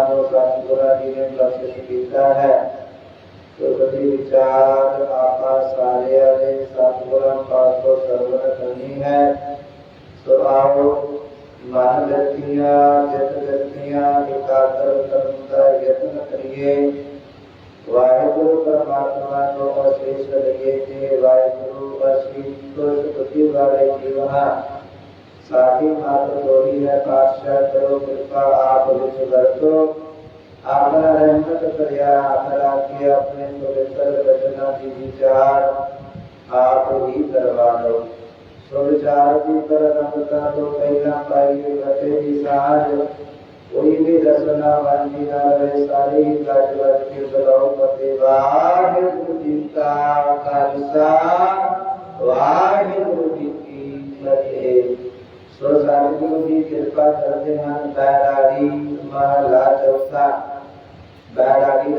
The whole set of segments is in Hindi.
विचारों का पूरा जीवन प्रस्तुत किया है सुरपति विचार आपा सारे अरे सतगुरम पास को सर्वण करनी है। स्वभाव मन व्यक्तियाँ जत व्यक्तियाँ एकाग्र कर्म का यत्न करिए वाहेगुरु परमात्मा तो को आश्रेष करिए वाहेगुरु आश्रित तो सुख बुद्धि वाले जीवन बाकी मात्र तो ही है पाश्चात करो, कृपा आप विच कर दो आपना रहमत करिया आपना के अपने पवित्र रचना की विचार आप ही करवा दो तो विचार की पर रंगता तो पहला पाई रटे विचार कोई भी रचना बनती ना रहे, सारी गाजवत के चलाओ पते वाहिगुरु जी का खालसा। वाहिगुरु जी की लगे कृपा करते मन बैरागी महला चौथा बैरागी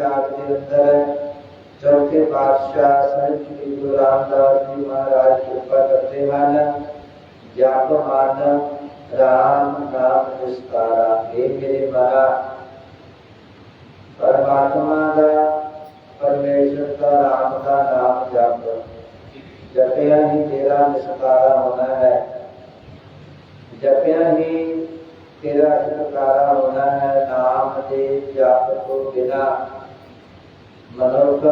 चौथे पातशाह महाराज कृपा करते मन जाप माता राम नाम विस्तारा हे मेरे महाराज परमात्मा का परमेश्वर का राम का नाम जप जपया ही तेरा निस्तारा होना है। ਜਪਿਆ ਹੀ ਤੇਰਾ ਛੁਟਕਾਰਾ ਹੋਣਾ ਹੈ, ਨਾਮ ਦੇ ਜਪ ਤੋਂ ਬਿਨਾ। ਮਨੁੱਖ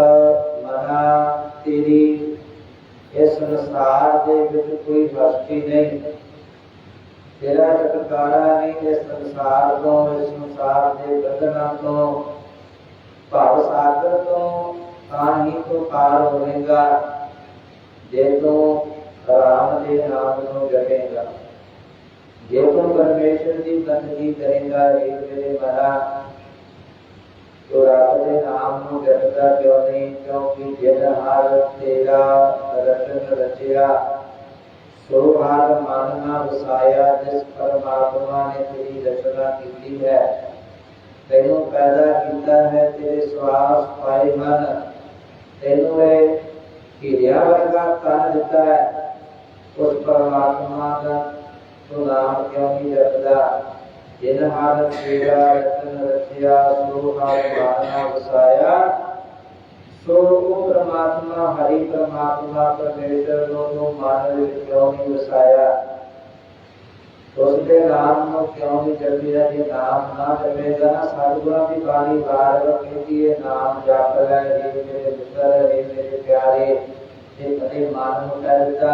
ਮਨਾ ਤੇਰੀ, ਇਸ ਸੰਸਾਰ ਦੇ ਵਿੱਚ ਕੋਈ ਵਸਤੀ ਨਹੀਂ। ਤੇਰਾ ਛੁਟਕਾਰਾ ਨਹੀਂ ਇਸ ਸੰਸਾਰ ਤੋਂ, ਇਸ ਸੰਸਾਰ ਦੇ ਬੰਧਨਾਂ ਤੋਂ। ਭਵ ਸਾਗਰ ਤੋਂ ਤਾਂ ਹੀ ਤੋਂ ਪਾਰ ਹੋਵੇਗਾ, ਜੇ ਤੂੰ ਰਾਮ ਦੇ ਨਾਮ ਨੂੰ ਜਪੇਗਾ। ये तो परमेश्वर की बंदगी करेगा, एक मेरे बड़ा। तो रात्रि नाम को व्यवस्था क्यों नहीं? क्योंकि जन हार तेरा, रचन रचिया। सो हार मानना वसाया जिस परमात्मा ने तेरी रचना की है। तेनों पैदा किया है तेरे श्वास पाए मन। तेनों वे किरिया का तन देता है। उस परमात्मा का सुनामयोनिरदा यजमानक्रीडारत्नरथया सोहानुभानवसाया परमात्मा हरि परमात्मा परमेश्वर नो नो मानव योनि वसाया तो उसके नाम नो क्यों नहीं जपेगा ये नाम ना जपेगा ना साधुआ भी पानी बार बार क्योंकि ये नाम जाप रहा है ये मेरे मित्र ये मेरे प्यारे ये मेरे मानव करता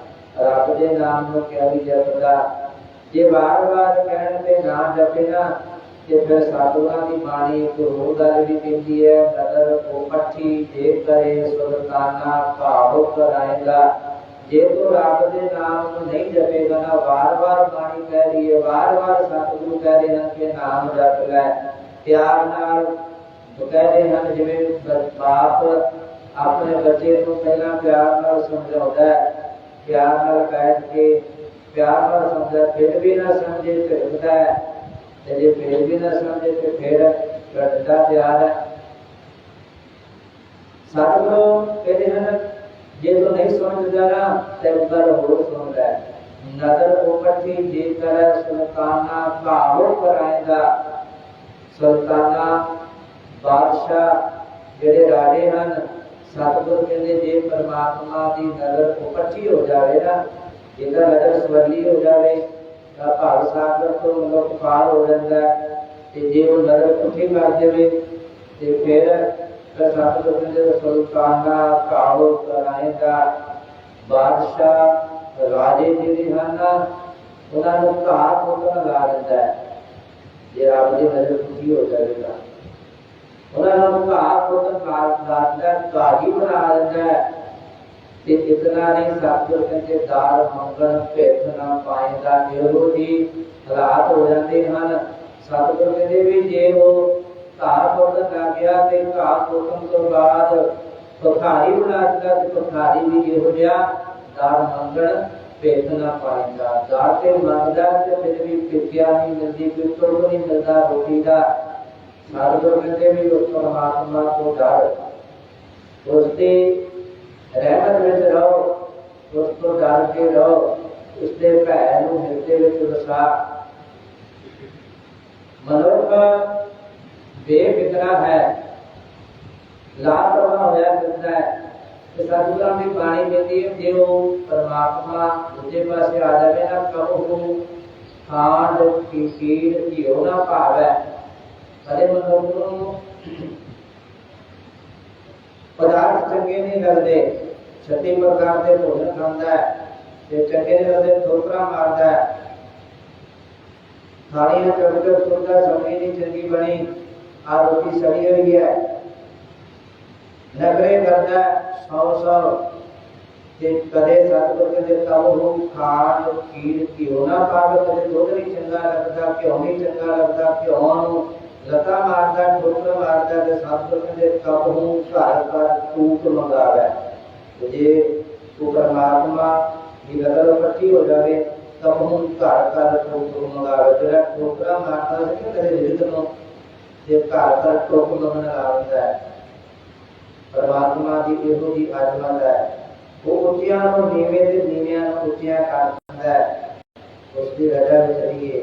ਕਿ ਇਹ ਮੂਰਖ ਮਨਾ ਕੌੜੇ ਬਚਨ ਨਹੀਂ ਬੋਲਦਾ ਕਿਤੇ ਬਚਨ ਕਹਿ ਦਿੱਤੇ ਥੋੜਾ ਜਿਹਾ ਫਿਰ ਦਿੱਤਾ ਐਸਾ ਮਨ ਨੂੰ ਕਿ ਮੂਰਖ ਅਗਿਆਨੀ ਮਨਾ ਰੱਬ ਦੇ ਨਾਮ ਨੂੰ ਕਿਹਾ ਵੀ ਜਪਦਾ ਜੇ ਵਾਰ-ਵਾਰ ਕਹਿਣ ਤੇ ਨਾ ਜਪੇ ਨਾ ਤੇ ਫਿਰ ਸਾਧੂਆਂ ਦੀ ਬਾਣੀ ਇੱਕ ਹੋਰ ਗੱਲ ਵੀ ਕਹਿੰਦੀ ਹੈ ਨਦਰ ਕੋ ਪੱਠੀ ਜੇ ਕਰੇ ਸੁਲਤਾਨਾ ਭਾਵ ਕਰਾਏਗਾ ਜੇ ਤੂੰ ਰੱਬ ਦੇ ਨਾਮ ਨੂੰ ਨਹੀਂ ਜਪੇਗਾ ਨਾ ਵਾਰ-ਵਾਰ ਬਾਣੀ ਕਹਿ ਰਹੀ ਹੈ ਵਾਰ-ਵਾਰ ਸਤਿਗੁਰੂ ਕਹਿ ਰਹੇ ਹਨ ਕਿ ਨਾਮ ਜਪ ਲੈ ਪਿਆਰ ਨਾਲ ਉਹ ਕਹਿੰਦੇ ਹਨ ਜਿਵੇਂ ਬਾਪ ਆਪਣੇ ਬੱਚੇ ਨੂੰ ਪਹਿਲਾਂ ਪਿਆਰ ਨਾਲ ਸਮਝਾਉਂਦਾ ਹੈ ਪਿਆਰ ਨਾਲ ਬੈਠ ਕੇ ਪਿਆਰ ਨਾਲ ਸਮਝਾ ਫਿਰ ਵੀ ਨਾ ਸਮਝੇ ਤੇ ਹੁੰਦਾ ਹੈ ਤੇ ਜੇ ਫਿਰ ਵੀ ਨਾ ਸਮਝੇ ਤੇ ਫਿਰ ਰੱਜਦਾ ਪਿਆਰ ਹੈ ਸਤਿਗੁਰੂ ਕਹਿੰਦੇ ਹਨ ਜੇ ਤੂੰ ਨਹੀਂ ਸਮਝਦਾ ਨਾ ਤੇ ਉੱਤਰ ਹੋਰ ਸੁਣਦਾ ਹੈ ਨਦਰ ਉਪਟੀ ਜੇ ਕਰ ਸੁਲਤਾਨਾ ਭਾਵੋ ਕਰਾਏਗਾ ਸੁਲਤਾਨਾ ਬਾਦਸ਼ਾਹ ਜਿਹੜੇ ਰਾਜੇ ਹਨ ਸਤਿਗੁਰ ਕਹਿੰਦੇ ਜੇ ਪਰਮਾਤਮਾ ਦੀ ਨਜ਼ਰ ਉਪੱਟੀ ਹੋ ਜਾਵੇ ਨਾ ਇਹਦਾ ਨਜ਼ਰ ਸਵਰਲੀ ਹੋ ਜਾਵੇ ਤਾਂ ਭਾਵ ਸਾਗਰ ਤੋਂ ਮਨੁੱਖ ਪਾਰ ਹੋ ਜਾਂਦਾ ਹੈ ਤੇ ਜੇ ਉਹ ਨਜ਼ਰ ਪੁੱਠੀ ਕਰ ਦੇਵੇ ਤੇ ਫਿਰ ਫਿਰ ਸਤਿਗੁਰ ਕਹਿੰਦੇ ਸੁਲਤਾਨਾ ਕਾਲੋ ਕਰਾਏਗਾ ਬਾਦਸ਼ਾਹ ਰਾਜੇ ਜਿਹੜੇ ਹਨ ਉਹਨਾਂ ਨੂੰ ਘਾਤ ਮੁਕਨ ਲਾ ਦਿੰਦਾ ਹੈ ਜੇ ਰੱਬ ਦੀ ਨਜ਼ਰ ਪੁੱਠੀ ਹੋ ਜਾਵੇਗਾ उन्होंने कहा वो तो कारदाता कारी बना देता है ते पाएगा मेरो हालात हो जाते हैं साधु कहते भी जे गया पोतन तो बाद भखारी बना देता ते भखारी भी ये हो गया दार मंगल पाएगा दार भी पितिया नहीं मिलती कोई नहीं मिलता रोटी का ਰੋਟੀ ਦਾ ਸਤਿਗੁਰ ਕਹਿੰਦੇ ਵੀ ਉਸ ਪਰਮਾਤਮਾ ਤੋਂ ਡਰ ਉਸ ਦੀ ਰਹਿਮਤ ਵਿੱਚ ਰਹੋ ਉਸ ਤੋਂ ਡਰ ਕੇ ਰਹੋ ਉਸ ਦੇ ਭੈ ਨੂੰ ਹਿਰਦੇ ਵਿੱਚ ਵਸਾ ਮਨੁੱਖ ਬੇਫਿਕਰਾ ਹੈ ਲਾਪਰਵਾਹ ਹੋਇਆ ਫਿਰਦਾ ਹੈ ਤੇ ਸਤਿਗੁਰਾਂ ਦੀ ਬਾਣੀ ਕਹਿੰਦੀ ਹੈ ਜੇ ਉਹ ਪਰਮਾਤਮਾ ਦੂਜੇ ਪਾਸੇ ਆ ਜਾਵੇ ਨਾ ਕਹੋ ਖਾਂਡ ਕੀ ਕੀੜ ਘਿਓ ਨਾ ਭਾਵੈ ਕਦੇ ਮਨੁੱਖ ਨੂੰ ਪਦਾਰਥ ਚੰਗੇ ਨਹੀਂ ਲੱਗਦੇ ਛੱਤੀ ਪ੍ਰਕਾਰ ਦੇ ਭੋਜਨ ਖਾਂਦਾ ਹੈ ਤੇ ਚੰਗੇ ਨਹੀਂ ਲੱਗਦੇ ਠੋਕਰਾ ਮਾਰਦਾ ਹੈ ਥਾਲੀਆਂ ਚੁੱਕ ਕੇ ਸੁਣਦਾ ਸਬਜ਼ੀ ਨਹੀਂ ਚੰਗੀ ਬਣੀ ਆ ਰੋਟੀ ਸੜੀ ਹੋਈ ਹੈ ਨਗਰੇ ਕਰਦਾ ਸੌ ਸੌ ਤੇ ਕਦੇ ਸਤਿਗੁਰ ਕਹਿੰਦੇ ਤਬ ਉਹ ਖਾਣ ਕੀੜ ਘਿਓ ਨਾ ਪਾਵੇ ਕਦੇ ਦੁੱਧ ਨਹੀਂ ਚੰਗਾ ਲੱਗਦਾ ਘਿਓ ਨਹੀਂ ਚੰਗਾ ਲੱਗਦਾ ਘਿਓ ਨੂੰ ਲਤਾ ਮਾਰਦਾ ਠੋਕਰ ਮਾਰਦਾ ਤੇ ਸਤਿਗੁਰ ਕਹਿੰਦੇ ਤਬ ਉਹ ਘਰ ਘਰ ਟੂਟ ਮੰਗਾਵੇ ਤੇ ਜੇ ਤੂੰ ਪਰਮਾਤਮਾ ਦੀ ਨਜ਼ਰ ਇਕੱਠੀ ਹੋ ਜਾਵੇ ਤਬ ਉਹ ਘਰ ਘਰ ਟੂਟ ਮੰਗਾਵੇ ਜਿਹੜਾ ਠੋਕਰਾ ਮਾਰਦਾ ਸੀ ਨਾ ਕਦੇ ਰਿਜ਼ਕ ਨੂੰ ਤੇ ਘਰ ਘਰ ਟੋਕ ਮੰਗਣ ਲੱਗਦਾ ਹੈ ਪਰਮਾਤਮਾ ਦੀ ਇਹੋ ਜੀ ਆਜਮਤ ਹੈ ਉਹ ਉੱਚਿਆਂ ਨੂੰ ਨੀਵੇਂ ਤੇ ਨੀਵਿਆਂ ਨੂੰ ਉੱਚਿਆਂ ਕਰ ਦਿੰਦਾ ਹੈ ਉਸ ਦੀ ਰਜਾ ਵਿੱਚ ਰਹੀਏ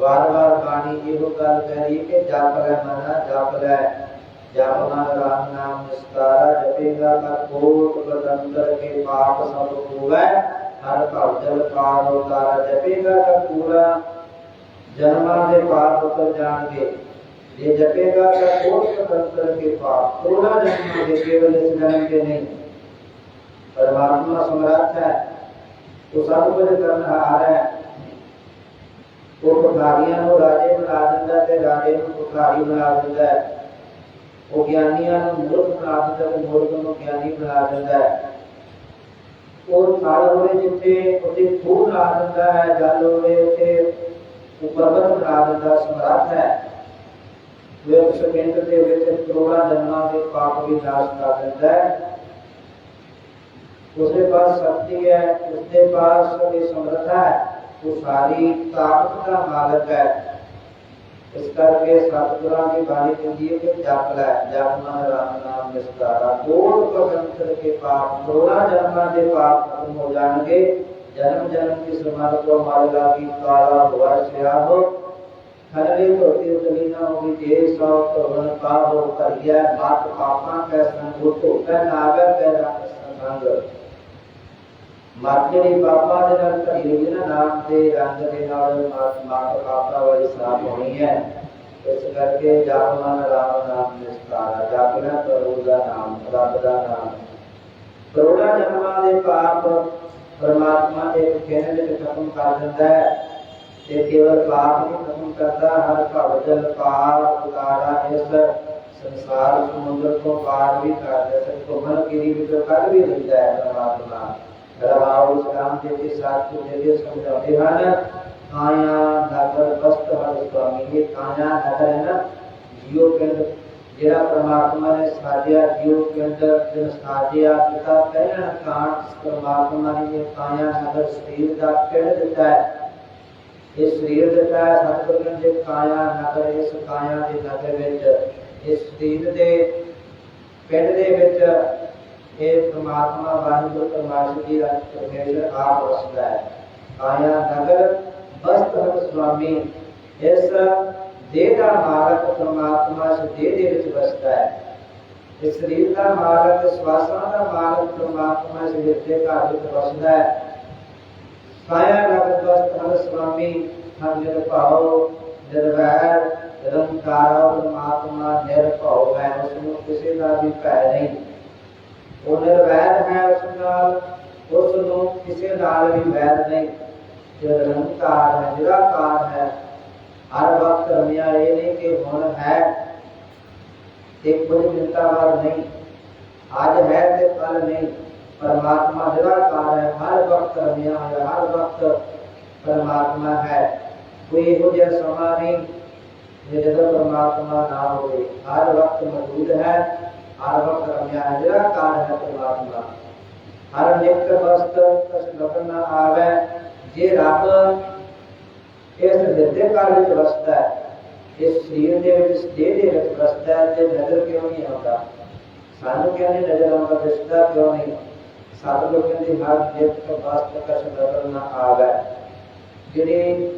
बार बार वाणी ये वो गल कह रही कि जप लै मना जप लै जपना राम नाम निस्तारा जपेगा का कोट बदंतर के पाप सब होवे। हर भव जल पार उतारा जपेगा का पूरा। जन्मा दे पाप तो उतर जाएँगे ये जपेगा का कोट तंत्र के पाप, पूरा जन्म के, केवल इस जन्म के नहीं। परमात्मा सम्राट है तो सब कुछ करना आ रहा है। वो पुखारियां ਨੂੰ ਰਾਜੇ ਬਣਾ ਦਿੰਦਾ ਤੇ ਰਾਜੇ ਨੂੰ ਪੁਖਾਰੀ ਬਣਾ ਦਿੰਦਾ ਹੈ ਉਹ ਗਿਆਨੀਆਂ ਨੂੰ ਮੂਰਖ ਬਣਾ ਦਿੰਦਾ ਤੇ ਮੂਰਖ ਨੂੰ ਗਿਆਨੀ ਬਣਾ ਦਿੰਦਾ ਹੈ ਉਹ ਸਾਲ ਹੋਵੇ ਜਿੱਥੇ ਉਹਦੇ ਖੂਨ ਲਾ ਦਿੰਦਾ ਹੈ ਜਲ ਹੋਵੇ ਉੱਥੇ ਉਹ ਪਰਬਤ ਬਣਾ ਦਿੰਦਾ ਸਮਰੱਥ ਹੈ ਵੇ ਉਸ ਕੇਂਦਰ ਦੇ ਵਿੱਚ ਕਰੋੜਾਂ ਜਨਮਾਂ ਦੇ ਪਾਪ ਵੀ ਨਾਸ਼ ਕਰ ਦਿੰਦਾ ਹੈ उसके पास शक्ति है उसके पास ये समर्था है वो सारी सातपुरा मालक है। इस करके सतगुरा ने भारी ज़िंदगी के जप लै जपना राम नाम निस्तारा। को प्रसंतर के पाप सोलह जन्मा के पाप खत्म हो जाएँगे। जन्म जन्म की सुमन को मारेगा की काला हुआ श्या हो। खनरे होते उतलीना होगी, जे सौ कवन पाप हो कर गया बात पापा का संग होतो नागर कह रंग संग ಮರ್ಜರಿ ಪಾಪಾದಿನರ್ಥ ಯೋಜನ नाम से अंजलि नाम माँ का पापा वही श्राप होनी है इस करके जापमान राम नाम निस्तारा जापना प्रभुदा नाम प्रभुदा नाम करोड़ा जन्मा पाप परमात्मा एक कहने में खत्म कर देता है ये केवल पाप ही खत्म करता हर भवजल पार उतारा इस संसार समुद्र को पार भी कर दे सबको मन गिरी भी तो कर भी देता है परमात्मा परमात्मा ने साधिया जीव के अंदर जन साधिया पिता कहना कांड परमात्मा ने ये काया नगर शरीर का कह देता है। ये शरीर देता है सतगुरु ने जे काया नगर, इस काया दे नगर विच इस शरीर दे पिंड दे विच हे परमात्मा वाणी जो परमाशुरी परमेश्वर आप वसुदा है नगर बस्त हम स्वामी। इस देह का मालक परमात्मा से देह दे विच बसता है इस शरीर का मालक, श्वासां का मालक परमात्मा से हृदय का विच बसदा है काया नगर बस्त हर स्वामी। हम निर्भाव निर्वैर निरंकार परमात्मा निर्भव है उसमें किसी का भी भय नहीं। ਉਹ ਨਿਰਵੈਰ ਹੈ ਉਸ ਨਾਲ ਉਸ ਨੂੰ ਕਿਸੇ ਨਾਲ ਵੀ ਵੈਰ ਨਹੀਂ ਜੋ ਨਿਰੰਕਾਰ ਹੈ ਨਿਰਾਕਾਰ ਹੈ ਹਰ ਵਕਤ ਰਮਿਆ ਇਹ ਨਹੀਂ ਕਿ ਹੁਣ ਹੈ ਤੇ ਕੁਝ ਮਿੰਟਾਂ ਬਾਅਦ ਨਹੀਂ ਅੱਜ ਹੈ ਤੇ ਕੱਲ ਨਹੀਂ परमात्मा निराकार है हर वक्त रमिया है हर वक्त परमात्मा है कोई हो जैसा समा नहीं जिधर परमात्मा ना हो हर वक्त मौजूद है हर वक्त रमिया है निराकार है परमात्मा हर नित्य वस्त कछ लगन ना आवे जे रब इस ਹਿਰਦੇ ਘਰ ਵਿੱਚ ਵਸਦਾ ਹੈ ਇਸ ਸਰੀਰ ਦੇ ਵਿੱਚ ਇਸ ਦੇਹ ਦੇ ਵਿੱਚ ਵਸਦਾ ਹੈ ਤੇ ਨਜ਼ਰ ਕਿਉਂ ਨਹੀਂ ਆਉਂਦਾ ਸਾਨੂੰ ਕਹਿੰਦੇ ਨਜ਼ਰ ਆਉਂਦਾ ਦਿਸਦਾ ਕਿਉਂ ਨਹੀਂ ਸਤਿਗੁਰ ਕਹਿੰਦੇ ਹਰ ਜਿਤ ਵਸਤ ਕਛ ਬਦਲ ਨਾ ਆਵੇ ਜਿਹੜੀ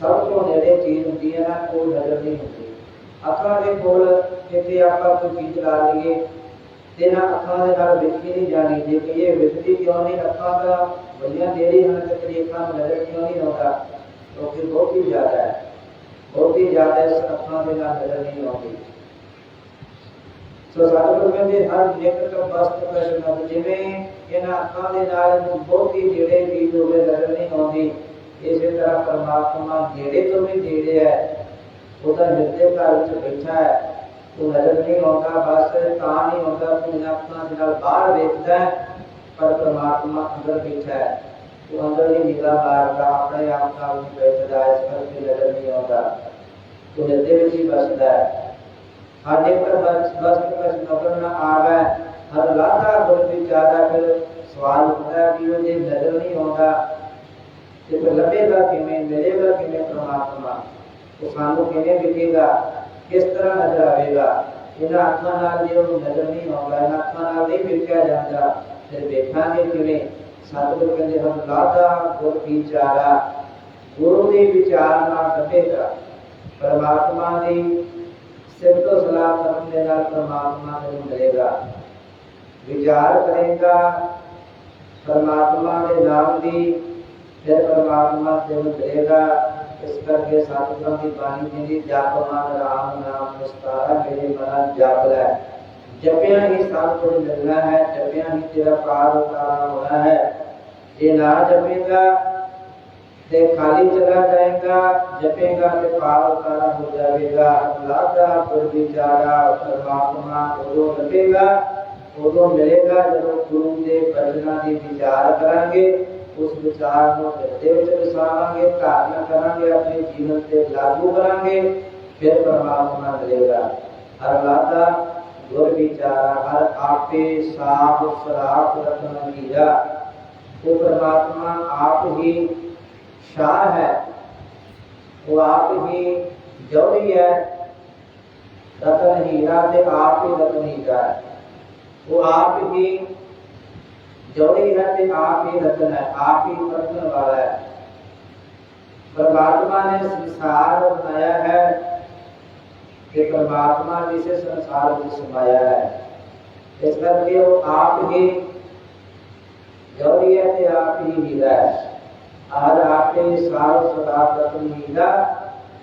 ਸਭ ਤੋਂ ਨੇੜੇ ਚੀਜ਼ ਹੁੰਦੀ ਹੈ ਨਾ ਉਹ ਨਜ਼ਰ ਨਹੀਂ ਹੁੰਦੀ ਅੱਖਾਂ ਦੇ ਕੋਲ ਜਿੱਥੇ ਆਪਾਂ ਕੋਈ ਚੀਜ਼ ਲਾ ਲਈਏ ਤੇ ਨਾ ਅੱਖਾਂ ਦੇ ਨਾਲ ਵੇਖੀ ਨਹੀਂ ਜਾਣੀ ਜੇ ਕਿ ਇਹ ਵਿਖਦੀ ਕਿਉਂ ਨਹੀਂ ਅੱਖਾਂ ਦਾ ਬੜੀਆਂ ਨੇੜੇ ਹਨ ਤੇ ਤੇਰੀ ਅੱਖਾਂ ਨੂੰ ਨਜ਼ਰ ਕਿਉਂ ਨਹੀਂ ਆਉਂਦਾ ਕਿਉਂਕਿ ਬਹੁਤ ਹੀ ਜ਼ਿਆਦਾ ਹੈ ਬਹੁਤ ਹੀ ਜ਼ਿਆਦਾ ਇਸ ਅੱਖਾਂ ਦੇ ਨਾਲ ਨਜ਼ਰ ਨਹੀਂ ਆਉਂਦੀ ਸੋ ਸਤਿਗੁਰੂ ਕਹਿੰਦੇ ਹਰ ਨਿਕਟ ਵਸਤ ਪ੍ਰਸ਼ਨ ਜਿਵੇਂ ਇਹਨਾਂ ਅੱਖਾਂ ਦੇ ਨਾਲ ਬਹੁਤ ਹੀ ਜਿਹੜੇ ਚੀਜ਼ ਹੋਵੇ ਨਜ਼ਰ ਨਹੀਂ ਆਉਂਦੀ ਇਸੇ ਤਰ੍ਹਾਂ ਪਰਮਾਤਮਾ ਜਿਹੜੇ ਤੋਂ ਵੀ ਜਿਹੜੇ ਹੈ उधर मृत्यु का अर्थ बैठा है। तो नज़र नहीं होगा बस कहा नहीं होगा अपना फ़िलहाल बाहर देखता है, पर परमात्मा अंदर बैठा है। तो अंदर ही निकला बाहर का, अपने आप का उच्च बैठता है, इस पर भी नज़र नहीं होगा तो नित्य में ही बसता है। हृदय पर बस बस बस नज़र न गए हर लाता गुर विचारा फिर सवाल होता है कि ये नज़र नहीं होगा तो लगेगा कि मैं मिलेगा कि मैं परमात्मा। ਕਿਵੇਂ ਪ੍ਰਮਾਤਮਾ ਉਹ ਸਾਨੂੰ ਕਿਵੇਂ ਦਿਖੇਗਾ ਕਿਸ ਤਰ੍ਹਾਂ ਨਜ਼ਰ ਆਵੇਗਾ ਇਹਨਾਂ ਅੱਖਾਂ ਨਾਲ ਜੇ ਉਹ ਨਜ਼ਰ ਨਹੀਂ ਆਉਂਦਾ ਇਹਨਾਂ ਅੱਖਾਂ ਨਾਲ ਨਹੀਂ ਵੇਖਿਆ ਜਾਂਦਾ ਫਿਰ ਵੇਖਾਂਗੇ ਕਿਵੇਂ ਸਤਿਗੁਰ ਕਹਿੰਦੇ ਹਨ ਲਾਦਾ ਗੁਰ ਵਿਚਾਰਾ ਗੁਰੂ ਦੇ ਵਿਚਾਰ ਨਾਲ ਲੱਭੇਗਾ ਪਰਮਾਤਮਾ ਦੀ ਸਿਫਤੋ ਸਲਾਹ ਕਰਨ ਦੇ ਨਾਲ ਪਰਮਾਤਮਾ ਨੂੰ ਮਿਲੇਗਾ ਵਿਚਾਰ ਕਰੇਗਾ ਪਰਮਾਤਮਾ ਦੇ ਨਾਮ ਦੀ ਫਿਰ ਪਰਮਾਤਮਾ ਤੇ ਮਿਲੇਗਾ इसका के साथ करके भी पानी वाणी मेरी जाप मान राम नाम निस्तारा मेरे मन जाप रहा है। जपिया ही स्थान को मिलना है जपिया ही तेरा पार उतारा होना है, ये ना जपेगा, ते खाली चला जाएगा, जपेगा ते पार उतारा हो जाएगा। लाता पर बेचारा, परमात्मा उदो लगेगा उदो मिलेगा, जब गुरु के भजना के विचार करेंगे उसमें सहारा देव से सहारांगे कार्य करेंगे अपने जीवन से लागू करेंगे फिर परमात्मा मिलेगा हर लाता गुर विचारा हर आपे साफ़ सराप रखना लीजा वो परमात्मा आप ही शाह है वो आप ही जौरी है रतन हीरा से आप ही रतन हीरा है वो आप ही जौहरी है से आप ही रतन है, आप ही रतन वाला है। परमात्मा ने संसार बनाया है कि परमात्मा जिसे संसार में समाया है। इस करके वो आप ही जौहरी है से आप ही। हीरा है आज आपने सारो सदा रत्न मीरा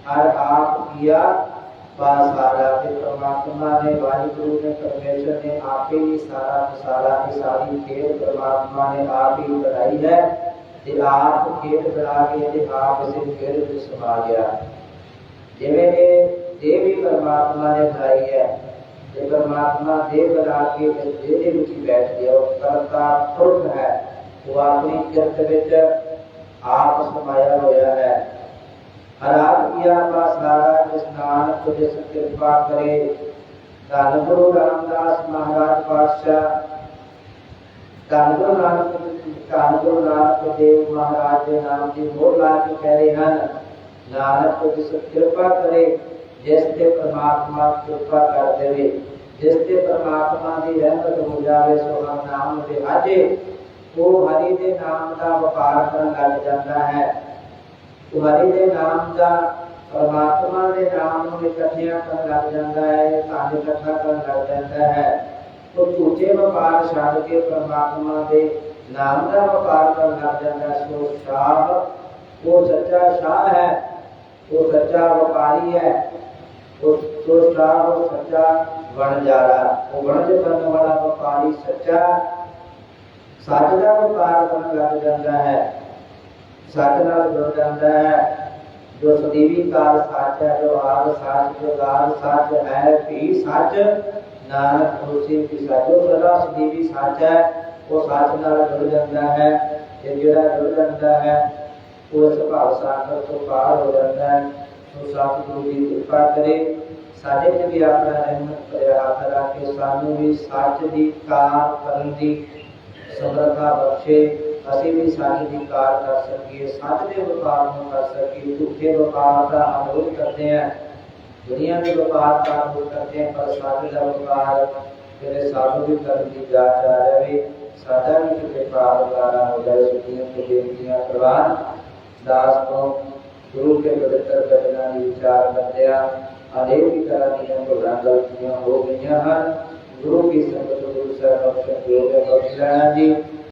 और आप किया बार बार आते परमात्मा ने, वाहिगुरु ने, परमेश्वर ने आप ही सारा सारा की सारी खेल परमात्मा ने आप ही कराई है। ते आप खेल करा के ते आप से खेल के समा गया जिवे ने देवी परमात्मा ने कराई है ते परमात्मा देव बना के ते दे विच बैठ गया और करता खुद है। वो अपनी जगत विच आप समाया होया है ਹਰਾਤ ਕੀਆ ਦਾ ਸਾਰਾ ਜਿਸ ਨਾਨਕ ਜਿਸ ਕਿਰਪਾ ਕਰੇ ਧੰਨ ਗੁਰੂ ਰਾਮਦਾਸ ਮਹਾਰਾਜ ਪਾਤਸ਼ਾਹ ਧੰਨ ਗੁਰੂ ਨਾਨਕ ਧੰਨ ਗੁਰੂ ਨਾਨਕ ਦੇਵ ਮਹਾਰਾਜ ਦੇ ਨਾਮ ਦੀ ਮੋਹਰ ਲਾ ਕੇ ਕਹਿ ਰਹੇ ਹਨ ਨਾਨਕ ਜਿਸ ਕਿਰਪਾ ਕਰੇ ਜਿਸ ਤੇ ਪਰਮਾਤਮਾ ਕਿਰਪਾ ਕਰ ਦੇਵੇ ਜਿਸ ਤੇ ਪਰਮਾਤਮਾ ਦੀ ਰਹਿਮਤ ਹੋ ਜਾਵੇ ਸੋ ਹਮ ਨਾਮ ਦੇ ਹਾਜੇ ਉਹ ਹਰੀ ਦੇ ਨਾਮ ਦਾ ਵਪਾਰ ਕਰਨ ਲੱਗ ਜਾਂਦਾ ਹੈ ਉਹ ਹਰੀ ਦੇ ਨਾਮ ਦਾ ਪਰਮਾਤਮਾ ਦੇ ਨਾਮ ਨੂੰ ਇਕੱਠਿਆਂ ਕਰਨ ਲੱਗ ਜਾਂਦਾ ਹੈ ਧਨ ਇਕੱਠਾ ਕਰਨ ਲੱਗ ਜਾਂਦਾ ਹੈ ਤੋ ਝੂਠੇ ਵਪਾਰ ਛੱਡ ਕੇ ਪਰਮਾਤਮਾ ਦੇ ਨਾਮ ਦਾ ਵਪਾਰ ਕਰਨ ਲੱਗ ਜਾਂਦਾ ਹੈ। ਸੋ ਸ਼ਾਹ ਉਹ ਸੱਚਾ ਸ਼ਾਹ ਹੈ ਉਹ ਸੱਚਾ ਵਪਾਰੀ ਹੈ ਉਹ ਸੋ ਸ਼ਾਹ ਉਹ ਸੱਚਾ ਵਣਜਾਰਾ ਉਹ ਵਣਜ ਕਰਨ ਵਾਲਾ ਵਪਾਰੀ ਸੱਚਾ ਸੱਚ ਦਾ ਵਪਾਰ ਕਰਨ ਲੱਗ ਜਾਂਦਾ ਹੈ ਸੱਚ ਨਾਲ ਜੁੜ ਜਾਂਦਾ ਹੈ ਜੋ ਸਦੀਵੀ ਕਾਲ ਸੱਚ ਹੈ ਜੋ ਆਦ ਸੱਚ ਜੋ ਗਾਲ ਸੱਚ ਹੈ ਵੀ ਸੱਚ ਨਾਨਕ ਹੋਸੀ ਕੀ ਸੱਚ ਜੋ ਸਦਾ ਸਦੀਵੀ ਸੱਚ ਹੈ ਉਹ ਸੱਚ ਨਾਲ ਜੁੜ ਜਾਂਦਾ ਹੈ ਤੇ ਜਿਹੜਾ ਜੁੜ ਜਾਂਦਾ ਹੈ ਉਹ ਸੁਭਾਅ ਸਾਗਰ ਤੋਂ ਪਾਰ ਹੋ ਜਾਂਦਾ ਹੈ ਸੋ ਸਤਿਗੁਰੂ ਦੀ ਕਿਰਪਾ ਕਰੇ ਸਾਡੇ ਤੇ ਵੀ ਆਪਣਾ ਰਹਿਮਤ ਭਰਿਆ ਹੱਥ ਰੱਖ ਕੇ ਸਾਨੂੰ ਵੀ ਸੱਚ ਦੀ ਕਾਰ ਕਰਨ ਦੀ ਸਮਰੱਥਾ ਬਖਸ਼ੇ ਅਸੀਂ ਵੀ ਸੱਚ ਦੀ ਕਾਰ ਕਰ ਸਕੀਏ ਸੱਚ ਦੇ ਵਪਾਰ ਨੂੰ ਕਰ ਸਕੀਏ ਝੂਠੇ ਵਪਾਰ ਦਾ ਅਨੁਰੋਧ ਕਰਦੇ ਹਾਂ ਦੁਨੀਆ ਦੇ ਵਪਾਰ ਦਾ ਅਨੁਰੋਧ ਕਰਦੇ ਹਾਂ ਪਰ ਸੱਚ ਦਾ ਵਪਾਰ ਤੇਰੇ ਸਾਨੂੰ ਵੀ ਕਰਨ ਦੀ ਜਾਚ ਆ ਜਾਵੇ ਸਾਡਾ ਵੀ ਕਿਤੇ ਪਾਰਗਾਰਾ ਹੋ ਜਾਏ ਸੁਖੀਆਂ ਤੇ ਬੇਨਤੀਆਂ ਪ੍ਰਵਾਨ ਦਾਸ ਤੋਂ ਗੁਰੂ ਕੇ ਪਵਿੱਤਰ ਬਚਨਾਂ ਦੀ ਵਿਚਾਰ ਬੰਦਿਆ ਅਨੇਕ ਹੀ ਤਰ੍ਹਾਂ ਦੀਆਂ ਭੁੱਲਾਂ ਗਲਤੀਆਂ ਹੋ ਗਈਆਂ ਹਨ ਗੁਰੂ ਕੀ ਸੰਗਤ ਗੁਰੂ ਸਾਹਿਬ ਬਖਸ਼ ਜੋ ਹੈ ਬਖਸ਼ ਲੈਣਾ ਜੀ